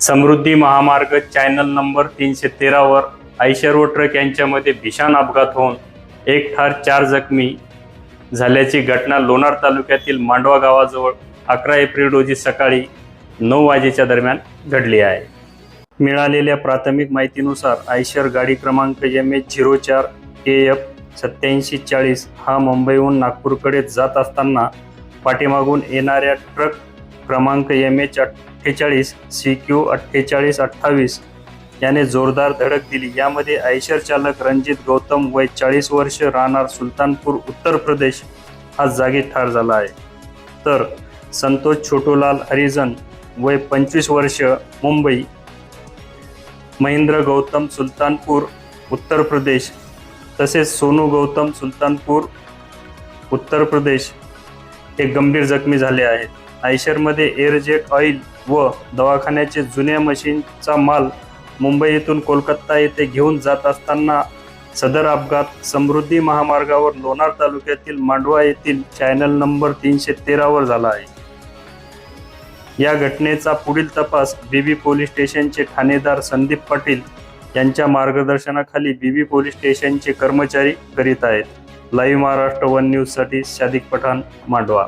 समृद्धी महामार्ग channel number तीनशे तेरावर Eicher व ट्रक यांच्यामध्ये भीषण अपघात होऊन एक ठार चार जखमी झाल्याची घटना लोणार तालुक्यातील मांडवा गावाजवळ अकरा एप्रिल रोजी सकाळी नऊ वाजेच्या दरम्यान घडली आहे. मिळालेल्या प्राथमिक माहितीनुसार आयशर गाडी क्रमांक एम एच झिरो चार के एफ सत्याऐंशी चाळीस हा मुंबईहून नागपूरकडे जात असताना पाठीमागून येणाऱ्या ट्रक क्रमांक एम एच अठ्ठेचाळीस सी क्यू अठ्ठेचाळीस अठ्ठावीस याने जोरदार धडक दिली. यामध्ये आयशर चालक रणजित गौतम वय चाळीस वर्ष राहणार सुलतानपूर उत्तर प्रदेश हा जागी ठार झाला आहे. तर संतोष छोटूलाल हरिजन वय पंचवीस वर्ष मुंबई महेंद्र गौतम सुलतानपूर उत्तर प्रदेश तसेच सोनू गौतम सुलतानपूर उत्तर प्रदेश हे गंभीर जखमी झाले आहेत. आयशरमध्ये एअरजेट ऑइल व दवाखान्याचे जुन्या मशीनचा माल मुंबई येथून कोलकाता येथे घेऊन जात असताना सदर अपघात समृद्धी महामार्गावर लोणार तालुक्यातील मांडवा येथील चॅनल नंबर तीनशे तेरावर झाला आहे. या घटनेचा पुढील तपास बीबी पोलीस स्टेशनचे ठाणेदार संदीप पाटील यांच्या मार्गदर्शनाखाली बीबी पोलीस स्टेशनचे कर्मचारी करीत आहेत. लाईव्ह महाराष्ट्र वन न्यूजसाठी शादिक पठाण मांडवा.